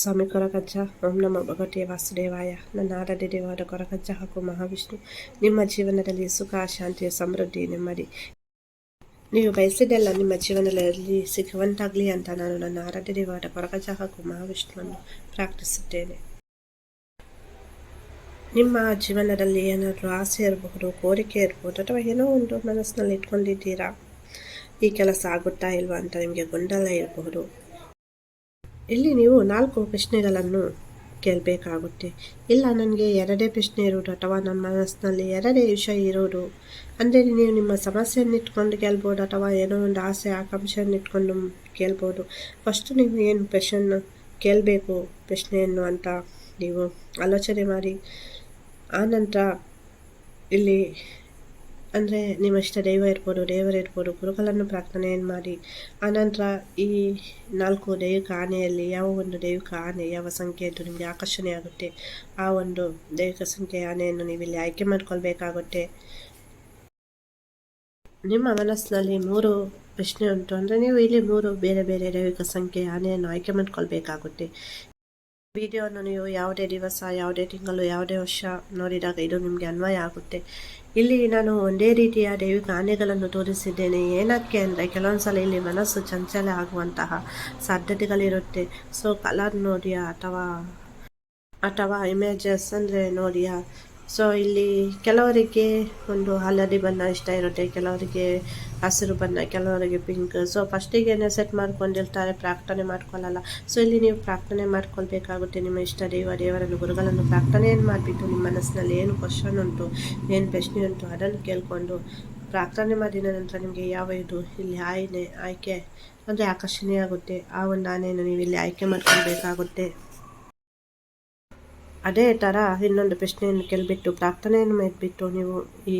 ಸ್ವಾಮಿ ಕೊರಗಜ್ಜ, ಓಂ ನಮ್ಮ ಭಗವತಿ ವಾಸುದೇವಾಯ. ನನ್ನ ಆರಾಧ್ಯ ದೇವಾದ ಕೊರಗಜ್ಜ ಹಾಗೂ ಮಹಾವಿಷ್ಣು, ನಿಮ್ಮ ಜೀವನದಲ್ಲಿ ಸುಖ ಶಾಂತಿಯ ಸಮೃದ್ಧಿ ನೆಮ್ಮದಿ. ನೀವು ಬಯಸಿದ್ದೆಲ್ಲ ನಿಮ್ಮ ಜೀವನದಲ್ಲಿ ಸಿಗುವಂತಾಗಲಿ ಅಂತ ನಾನು ನನ್ನ ಆರಾಧ್ಯ ದೇವಾದ ಕೊರಕಜ್ಜ ಹಾಗೂ ಮಹಾವಿಷ್ಣುವನ್ನು ಪ್ರಾರ್ಥಿಸುತ್ತೇನೆ. ನಿಮ್ಮ ಜೀವನದಲ್ಲಿ ಏನಾದರೂ ಆಸೆ ಇರಬಹುದು, ಕೋರಿಕೆ ಇರಬಹುದು ಅಥವಾ ಏನೋ ಒಂದು ಮನಸ್ಸಿನಲ್ಲಿ ಇಟ್ಕೊಂಡಿದ್ದೀರಾ? ಈ ಕೆಲಸ ಆಗುತ್ತಾ ಇಲ್ವಾ ಅಂತ ನಿಮಗೆ ಗೊಂದಲ ಇರಬಹುದು. ಇಲ್ಲಿ ನೀವು ನಾಲ್ಕು ಪ್ರಶ್ನೆಗಳನ್ನು ಕೇಳಬೇಕಾಗುತ್ತೆ. ಇಲ್ಲ, ನನಗೆ ಎರಡೇ ಪ್ರಶ್ನೆ ಇರೋದು ಅಥವಾ ನನ್ನ ಮನಸ್ಸಿನಲ್ಲಿ ಎರಡೇ ವಿಷಯ ಇರೋದು. ಅಂದರೆ ನೀವು ನಿಮ್ಮ ಸಮಸ್ಯೆಯನ್ನು ಇಟ್ಕೊಂಡು ಕೇಳ್ಬೋದು ಅಥವಾ ಏನೋ ಒಂದು ಆಸೆ, ಆಕಾಂಕ್ಷೆಯನ್ನು ಇಟ್ಕೊಂಡು ಕೇಳ್ಬೋದು. ಫಸ್ಟ್ ನೀವು ಏನು ಪ್ರಶ್ನ ಕೇಳಬೇಕು, ಪ್ರಶ್ನೆಯನ್ನು ಅಂತ ನೀವು ಆಲೋಚನೆ ಮಾಡಿ. ಆನಂತರ ಇಲ್ಲಿ ಅಂದರೆ ನಿಮ್ಮ ಇಷ್ಟ ದೈವ ಇರ್ಬೋದು, ದೇವರು ಇರ್ಬೋದು, ಗುರುಗಳನ್ನು ಪ್ರಾರ್ಥನೆಯನ್ನು ಮಾಡಿ. ಆನಂತರ ಈ ನಾಲ್ಕು ದೈವಿಕ ಆನೆಯಲ್ಲಿ ಯಾವ ಒಂದು ದೈವಿಕ ಆನೆ ಯಾವ ಸಂಖ್ಯೆಯದ್ದು ನಿಮಗೆ ಆಕರ್ಷಣೆ ಆಗುತ್ತೆ, ಆ ಒಂದು ದೈವಿಕ ಸಂಖ್ಯೆಯ ಆನೆಯನ್ನು ನೀವು ಇಲ್ಲಿ ಆಯ್ಕೆ ಮಾಡ್ಕೊಳ್ಬೇಕಾಗುತ್ತೆ. ನಿಮ್ಮ ಮನಸ್ಸಿನಲ್ಲಿ ಮೂರು ಪ್ರಶ್ನೆ ಉಂಟು. ಅಂದರೆ ನೀವು ಇಲ್ಲಿ ಮೂರು ಬೇರೆ ಬೇರೆ ದೈವಿಕ ಸಂಖ್ಯೆಯ ಆನೆಯನ್ನು ಆಯ್ಕೆ ಮಾಡ್ಕೊಳ್ಬೇಕಾಗುತ್ತೆ. ವಿಡಿಯೋವನ್ನು ನೀವು ಯಾವುದೇ ದಿವಸ, ಯಾವುದೇ ತಿಂಗಳು, ಯಾವುದೇ ವರ್ಷ ನೋಡಿದಾಗ ಇದು ನಿಮಗೆ ಅನ್ವಯ ಆಗುತ್ತೆ. ಇಲ್ಲಿ ನಾನು ಒಂದೇ ರೀತಿಯ ದೇವಿ ಆನೆಗಳನ್ನು ತೋರಿಸಿದ್ದೇನೆ. ಏನಕ್ಕೆ ಅಂದರೆ ಕೆಲವೊಂದು ಸಲ ಇಲ್ಲಿ ಮನಸ್ಸು ಚಂಚಲ ಆಗುವಂತಹ ಸಾಧ್ಯತೆಗಳಿರುತ್ತೆ. ಸೊ ಕಲರ್ ನೋಡಿಯಾ ಅಥವಾ ಅಥವಾ ಇಮೇಜಸ್ ಅಂದರೆ ನೋಡಿಯಾ? ಸೊ ಇಲ್ಲಿ ಕೆಲವರಿಗೆ ಒಂದು ಹಳದಿ ಬಣ್ಣ ಇಷ್ಟ ಇರುತ್ತೆ, ಕೆಲವರಿಗೆ ಹಸಿರು ಬಣ್ಣ, ಕೆಲವರಿಗೆ ಪಿಂಕ್ ಸೊ ಫಸ್ಟಿಗೆ ಸೆಟ್ ಮಾಡ್ಕೊಂಡಿರ್ತಾರೆ, ಪ್ರಾರ್ಥನೆ ಮಾಡ್ಕೊಳ್ಳಲ್ಲ. ಸೊ ಇಲ್ಲಿ ನೀವು ಪ್ರಾರ್ಥನೆ ಮಾಡ್ಕೊಳ್ಬೇಕಾಗುತ್ತೆ. ನಿಮ್ಮ ಇಷ್ಟ ದೇವ ದೇವರನ್ನು, ಗುರುಗಳನ್ನು ಪ್ರಾರ್ಥನೆಯನ್ನು ಮಾಡಿಬಿಟ್ಟು, ನಿಮ್ಮ ಮನಸ್ಸಿನಲ್ಲಿ ಏನು ಕ್ವಶನ್ ಉಂಟು, ಏನು ಪ್ರಶ್ನೆ ಉಂಟು, ಅದನ್ನು ಕೇಳಿಕೊಂಡು ಪ್ರಾರ್ಥನೆ ಮಾಡಿದ ನಂತರ ನಿಮಗೆ ಯಾವ ಇದು ಇಲ್ಲಿ ಆಯ್ನೆ, ಆಯ್ಕೆ ಅಂದರೆ ಆಕರ್ಷಣೆ ಆಗುತ್ತೆ. ಆ ಒಂದು ಆನೆಯನ್ನು ನೀವು ಇಲ್ಲಿ ಆಯ್ಕೆ ಮಾಡ್ಕೊಳ್ಬೇಕಾಗುತ್ತೆ. ಅದೇ ಥರ ಇನ್ನೊಂದು ಪ್ರಶ್ನೆಯನ್ನು ಕೇಳಿಬಿಟ್ಟು ಪ್ರಾರ್ಥನೆಯನ್ನು ಮಾಡಿಬಿಟ್ಟು ನೀವು ಈ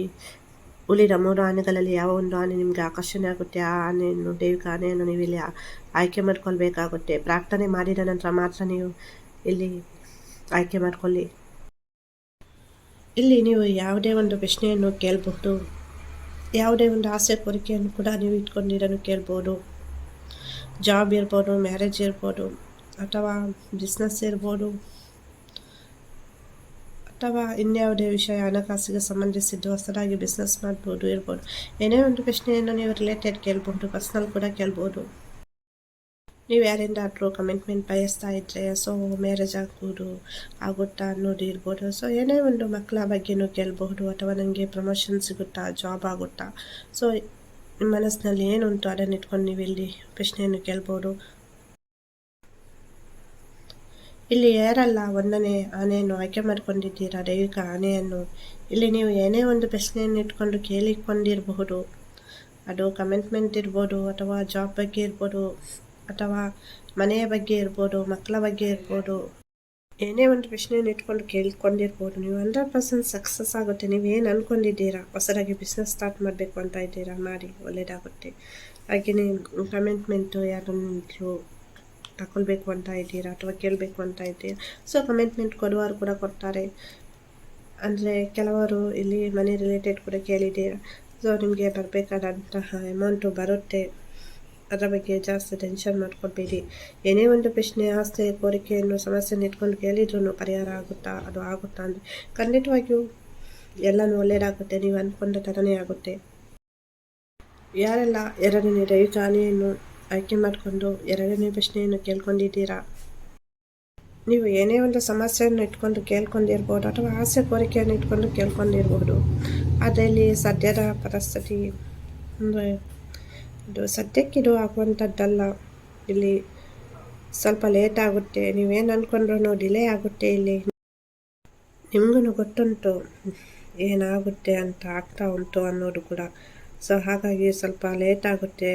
ಉಳಿದ ಮೂರು ಆನೆಗಳಲ್ಲಿ ಯಾವ ಒಂದು ಆನೆ ನಿಮಗೆ ಆಕರ್ಷಣೆ ಆಗುತ್ತೆ, ಆ ಆನೆಯನ್ನು, ದೈವಿಕ ಆನೆಯನ್ನು ನೀವು ಇಲ್ಲಿ ಆಯ್ಕೆ ಮಾಡ್ಕೊಳ್ಬೇಕಾಗುತ್ತೆ. ಪ್ರಾರ್ಥನೆ ಮಾಡಿದ ನಂತರ ಮಾತ್ರ ನೀವು ಇಲ್ಲಿ ಆಯ್ಕೆ ಮಾಡ್ಕೊಳ್ಳಿ. ಇಲ್ಲಿ ನೀವು ಯಾವುದೇ ಒಂದು ಪ್ರಶ್ನೆಯನ್ನು ಕೇಳಬಹುದು. ಯಾವುದೇ ಒಂದು ಆಸೆ ಕೋರಿಕೆಯನ್ನು ಕೂಡ ನೀವು ಇಟ್ಕೊಂಡಿರೋನು ಕೇಳ್ಬೋದು. ಜಾಬ್ ಇರ್ಬೋದು, ಮ್ಯಾರೇಜ್ ಇರ್ಬೋದು, ಅಥವಾ ಬಿಸ್ನೆಸ್ ಇರ್ಬೋದು ಅಥವಾ ಇನ್ಯಾವುದೇ ವಿಷಯ ಹಣಕಾಸಿಗೆ ಸಂಬಂಧಿಸಿದ್ದು ಹೊಸದಾಗಿ ಬಿಸ್ನೆಸ್ ಮಾಡ್ಬೋದು, ಇರ್ಬೋದು. ಏನೇ ಒಂದು ಪ್ರಶ್ನೆಯನ್ನು ನೀವು ರಿಲೇಟೆಡ್ ಕೇಳ್ಬೋದು ಪರ್ಸ್ನಲ್ ಕೂಡ ಕೇಳ್ಬೋದು. ನೀವು ಯಾರಿಂದಾದರೂ ಕಮಿಟ್ಮೆಂಟ್ ಬಯಸ್ತಾ ಇದ್ದರೆ ಸೊ ಮ್ಯಾರೇಜ್ ಆಗ್ಬೋದು, ಆಗುತ್ತಾ ಅನ್ನೋದು ಇರ್ಬೋದು. ಸೊ ಏನೇ ಒಂದು ಮಕ್ಕಳ ಬಗ್ಗೆನೂ ಕೇಳಬಹುದು, ಅಥವಾ ನನಗೆ ಪ್ರಮೋಷನ್ ಸಿಗುತ್ತಾ ಜಾಬ್ ಆಗುತ್ತಾ. ಸೊ ನಿಮ್ಮ ಮನಸ್ಸಿನಲ್ಲಿ ಏನುಂಟು ಅದನ್ನು ಇಟ್ಕೊಂಡು ನೀವು ಇಲ್ಲಿ ಪ್ರಶ್ನೆಯನ್ನು ಕೇಳ್ಬೋದು. ಇಲ್ಲಿ ಯಾರಲ್ಲ ಒಂದನೇ ಆನೆಯನ್ನು ಆಯ್ಕೆ ಮಾಡಿಕೊಂಡಿದ್ದೀರಾ? ದೈವಿಕ ಆನೆಯನ್ನು. ಇಲ್ಲಿ ನೀವು ಏನೇ ಒಂದು ಪ್ರಶ್ನೆಯನ್ನು ಇಟ್ಕೊಂಡು ಕೇಳಿಕೊಂಡಿರಬಹುದು. ಅದು ಕಮೆಂಟ್ಮೆಂಟ್ ಇರ್ಬೋದು, ಅಥವಾ ಜಾಬ್ ಬಗ್ಗೆ ಇರ್ಬೋದು, ಅಥವಾ ಮನೆಯ ಬಗ್ಗೆ ಇರ್ಬೋದು, ಮಕ್ಕಳ ಬಗ್ಗೆ ಇರ್ಬೋದು. ಏನೇ ಒಂದು ಪ್ರಶ್ನೆಯನ್ನು ಇಟ್ಕೊಂಡು ಕೇಳಿಕೊಂಡಿರ್ಬೋದು. ನೀವು ಹಂಡ್ರೆಡ್ ಪರ್ಸೆಂಟ್ ಸಕ್ಸಸ್ ಆಗುತ್ತೆ. ನೀವು ಏನು ಅಂದ್ಕೊಂಡಿದ್ದೀರಾ ಹೊಸದಾಗಿ ಬಿಸ್ನೆಸ್ ಸ್ಟಾರ್ಟ್ ಮಾಡಬೇಕು ಅಂತ ಇದ್ದೀರಾ? ಮಾಡಿ ಒಳ್ಳೆಯದಾಗುತ್ತೆ ಹಾಗೆಯೇ ಕಮೆಂಟ್ಮೆಂಟು ಯಾರನ್ನು ತಗೊಳ್ಬೇಕು ಅಂತ ಇದ್ದೀರಾ ಅಥವಾ ಕೇಳಬೇಕು ಅಂತ ಇದ್ದೀರಾ? ಸೊ ಕಮಿಟ್ಮೆಂಟ್ ಕೊಡುವವರು ಕೂಡ ಕೊಡ್ತಾರೆ. ಅಂದರೆ ಕೆಲವರು ಇಲ್ಲಿ ಮನಿ ರಿಲೇಟೆಡ್ ಕೂಡ ಕೇಳಿದ್ದೀರಾ? ಸೊ ನಿಮಗೆ ಬರಬೇಕಾದಂತಹ ಅಮೌಂಟು ಬರುತ್ತೆ. ಅದರ ಬಗ್ಗೆ ಜಾಸ್ತಿ ಟೆನ್ಷನ್ ಮಾಡ್ಕೊಳ್ಬೇಡಿ. ಏನೇ ಒಂದು ಪ್ರಶ್ನೆ, ಆಸ್ತಿ ಕೋರಿಕೆಯನ್ನು ಸಮಸ್ಯೆ ಇಟ್ಕೊಂಡು ಕೇಳಿದ್ರು ಪರಿಹಾರ ಆಗುತ್ತಾ? ಅದು ಆಗುತ್ತಾ ಅಂದರೆ? ಖಂಡಿತವಾಗಿಯೂ ಎಲ್ಲನೂ ಒಳ್ಳೆಯದಾಗುತ್ತೆ ನೀವು ಅಂದ್ಕೊಂಡ ಥರನೇ ಆಗುತ್ತೆ. ಯಾರೆಲ್ಲ ಎರಡನೇ ದೈವಿಕ ಹಾನಿಯನ್ನು ಆಯ್ಕೆ ಮಾಡಿಕೊಂಡು ಎರಡನೇ ಪ್ರಶ್ನೆಯನ್ನು ಕೇಳ್ಕೊಂಡಿದ್ದೀರಾ? ನೀವು ಏನೇ ಒಂದು ಸಮಸ್ಯೆಯನ್ನು ಇಟ್ಕೊಂಡು ಕೇಳ್ಕೊಂಡಿರ್ಬೋದು ಅಥವಾ ಆಸೆ ಕೋರಿಕೆಯನ್ನು ಇಟ್ಕೊಂಡು ಕೇಳ್ಕೊಂಡಿರ್ಬೋದು. ಅದರಲ್ಲಿ ಸದ್ಯದ ಪರಿಸ್ಥಿತಿ ಅಂದರೆ ಇದು ಸದ್ಯಕ್ಕಿದು ಆಗುವಂಥದ್ದಲ್ಲ. ಇಲ್ಲಿ ಸ್ವಲ್ಪ ಲೇಟ್ ಆಗುತ್ತೆ. ನೀವೇನು ಅಂದ್ಕೊಂಡ್ರೂ ಡಿಲೇ ಆಗುತ್ತೆ ಇಲ್ಲಿ. ನಿಮಗೂ ಗೊತ್ತುಂಟು ಏನಾಗುತ್ತೆ ಅಂತ ಆಗ್ತಾ ಉಂಟು ಅನ್ನೋದು ಕೂಡ. ಸೊ ಹಾಗಾಗಿ ಸ್ವಲ್ಪ ಲೇಟ್ ಆಗುತ್ತೆ.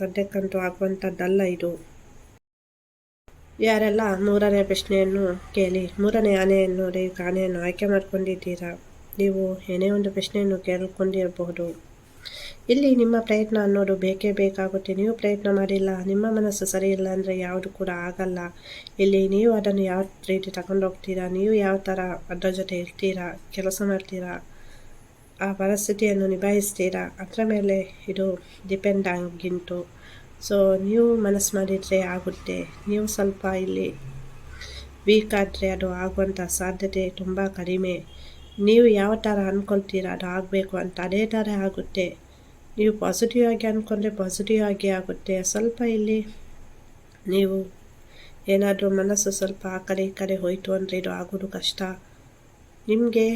ಸದ್ಯಕ್ಕಂತೂ ಆಗುವಂಥದ್ದಲ್ಲ ಇದು. ಯಾರೆಲ್ಲ ಮೂರನೇ ಪ್ರಶ್ನೆಯನ್ನು ಕೇಳಿ, ಮೂರನೇ ಆನೆಯನ್ನು ದೈವಿಕ ಆನೆಯನ್ನು ಆಯ್ಕೆ ಮಾಡ್ಕೊಂಡಿದ್ದೀರಾ? ನೀವು ಏನೇ ಒಂದು ಪ್ರಶ್ನೆಯನ್ನು ಕೇಳಿಕೊಂಡಿರಬಹುದು. ಇಲ್ಲಿ ನಿಮ್ಮ ಪ್ರಯತ್ನ ಅನ್ನೋದು ಬೇಕೇ ಬೇಕಾಗುತ್ತೆ. ನೀವು ಪ್ರಯತ್ನ ಮಾಡಿಲ್ಲ, ನಿಮ್ಮ ಮನಸ್ಸು ಸರಿ ಇಲ್ಲ ಅಂದರೆ ಯಾವುದು ಕೂಡ ಆಗಲ್ಲ. ಇಲ್ಲಿ ನೀವು ಅದನ್ನು ಯಾವ ರೀತಿ ತಗೊಂಡೋಗ್ತೀರಾ? ನೀವು ಯಾವ ಥರ ಅದರ ಜೊತೆ ಇರ್ತೀರಾ? ಕೆಲಸ ಮಾಡ್ತೀರಾ? ಆ ಪರಿಸ್ಥಿತಿಯನ್ನು ನಿಭಾಯಿಸ್ತೀರಾ? ಅದರ ಮೇಲೆ ಇದು ಡಿಪೆಂಡ್ ಆಗಿಂಟು ಸೊ ನೀವು ಮನಸ್ಸು ಮಾಡಿದರೆ ಆಗುತ್ತೆ. ನೀವು ಸ್ವಲ್ಪ ಇಲ್ಲಿ ವೀಕ್ ಆದರೆ ಅದು ಆಗುವಂಥ ಸಾಧ್ಯತೆ ತುಂಬ ಕಡಿಮೆ. ನೀವು ಯಾವ ಥರ ಅಂದ್ಕೊಳ್ತೀರ ಅದು ಆಗಬೇಕು ಅಂತ ಅದೇ ಥರ ಆಗುತ್ತೆ. ನೀವು ಪಾಸಿಟಿವ್ ಆಗಿ ಅಂದ್ಕೊಂಡ್ರೆ ಪಾಸಿಟಿವ್ ಆಗಿ ಆಗುತ್ತೆ. ಸ್ವಲ್ಪ ಇಲ್ಲಿ ನೀವು ಏನಾದರೂ ಮನಸ್ಸು ಸ್ವಲ್ಪ ಆ ಕಡೆ ಈ ಕಡೆ ಹೋಯಿತು ಅಂದರೆ ಇದು ಆಗೋದು ಕಷ್ಟ. ನಿಮಗೆ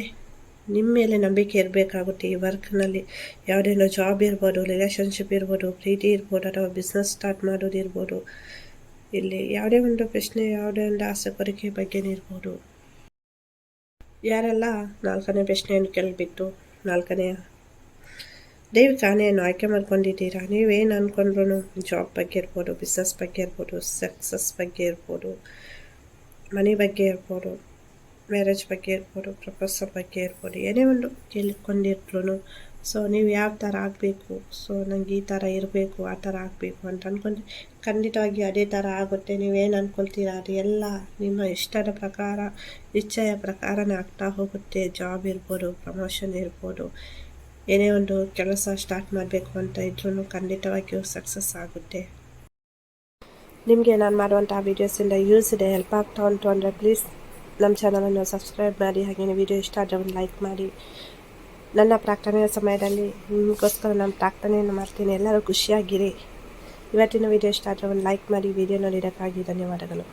ನಿಮ್ಮ ಮೇಲೆ ನಂಬಿಕೆ ಇರಬೇಕಾಗುತ್ತೆ. ಈ ವರ್ಕ್ನಲ್ಲಿ ಯಾವುದೇನೋ ಜಾಬ್ ಇರ್ಬೋದು ರಿಲೇಷನ್ಶಿಪ್ ಇರ್ಬೋದು, ಪ್ರೀತಿ ಇರ್ಬೋದು, ಅಥವಾ ಬಿಸ್ನೆಸ್ ಸ್ಟಾರ್ಟ್ ಮಾಡೋದು ಇರ್ಬೋದು. ಇಲ್ಲಿ ಯಾವುದೇ ಒಂದು ಪ್ರಶ್ನೆ, ಯಾವುದೇ ಒಂದು ಆಸೆ, ಕೋರಿಕೆ ಬಗ್ಗೆನೇ ಇರ್ಬೋದು. ಯಾರೆಲ್ಲ ನಾಲ್ಕನೇ ಪ್ರಶ್ನೆಯನ್ನು ಕೇಳಿಬಿಟ್ಟು, ನಾಲ್ಕನೆಯ ದೈವಿಕ ಆನೆಯನ್ನು ಆಯ್ಕೆ ಮಾಡ್ಕೊಂಡಿದ್ದೀರಾ? ನೀವೇನು ಅಂದ್ಕೊಂಡ್ರು ಜಾಬ್ ಬಗ್ಗೆ ಇರ್ಬೋದು, ಬಿಸ್ನೆಸ್ ಬಗ್ಗೆ ಇರ್ಬೋದು, ಸಕ್ಸಸ್ ಬಗ್ಗೆ ಇರ್ಬೋದು, ಮನೆ ಬಗ್ಗೆ ಇರ್ಬೋದು. ಮ್ಯಾರೇಜ್ ಬಗ್ಗೆ ಇರ್ಬೋದು ಪ್ರಪೋಸಲ್ ಬಗ್ಗೆ ಇರ್ಬೋದು, ಏನೇ ಒಂದು ಕೇಳಿಕೊಂಡಿದ್ರು ಸೊ ನೀವು ಯಾವ ಥರ ಆಗಬೇಕು? ಸೊ ನಂಗೆ ಈ ಥರ ಇರಬೇಕು, ಆ ಥರ ಆಗಬೇಕು ಅಂತ ಅಂದ್ಕೊಂಡ್ರೆ ಖಂಡಿತವಾಗಿ ಅದೇ ಥರ ಆಗುತ್ತೆ. ನೀವೇನು ಅಂದ್ಕೊಳ್ತೀರ ಅದು ಎಲ್ಲ ನಿಮ್ಮ ಇಷ್ಟದ ಪ್ರಕಾರ, ಇಚ್ಛೆಯ ಪ್ರಕಾರನೇ ಆಗ್ತಾ ಹೋಗುತ್ತೆ. ಜಾಬ್ ಇರ್ಬೋದು ಪ್ರಮೋಷನ್ ಇರ್ಬೋದು. ಏನೇ ಒಂದು ಕೆಲಸ ಸ್ಟಾರ್ಟ್ ಮಾಡಬೇಕು ಅಂತ ಇದ್ರೂ ಖಂಡಿತವಾಗಿಯೂ ಸಕ್ಸಸ್ ಆಗುತ್ತೆ. ನಿಮಗೆ ನಾನು ಮಾಡುವಂಥ ವೀಡಿಯೋಸಿಂದ ಯೂಸ್ ಇದೆ ಹೆಲ್ಪ್ ಆಗ್ತಾ ಉಂಟು ಅಂದರೆ ಪ್ಲೀಸ್ ನಮ್ಮ ಚಾನಲನ್ನು ಸಬ್ಸ್ಕ್ರೈಬ್ ಮಾಡಿ ಹಾಗೆಯೇ ವಿಡಿಯೋ ಇಷ್ಟ ಆದರೆ ಒಂದು ಲೈಕ್ ಮಾಡಿ. ನನ್ನ ಪ್ರಾರ್ಥನೆಯ ಸಮಯದಲ್ಲಿ ನಿಮಗೋಸ್ಕರ ನಾನು ಪ್ರಾರ್ಥನೆಯನ್ನು ಮಾಡ್ತೀನಿ. ಎಲ್ಲರೂ ಖುಷಿಯಾಗಿರಿ. ಇವತ್ತಿನ ವಿಡಿಯೋ ಇಷ್ಟ ಆದರೆ ಒಂದು ಲೈಕ್ ಮಾಡಿ ವಿಡಿಯೋ ನೋಡಿದ್ದಕ್ಕಾಗಿ ಧನ್ಯವಾದಗಳು.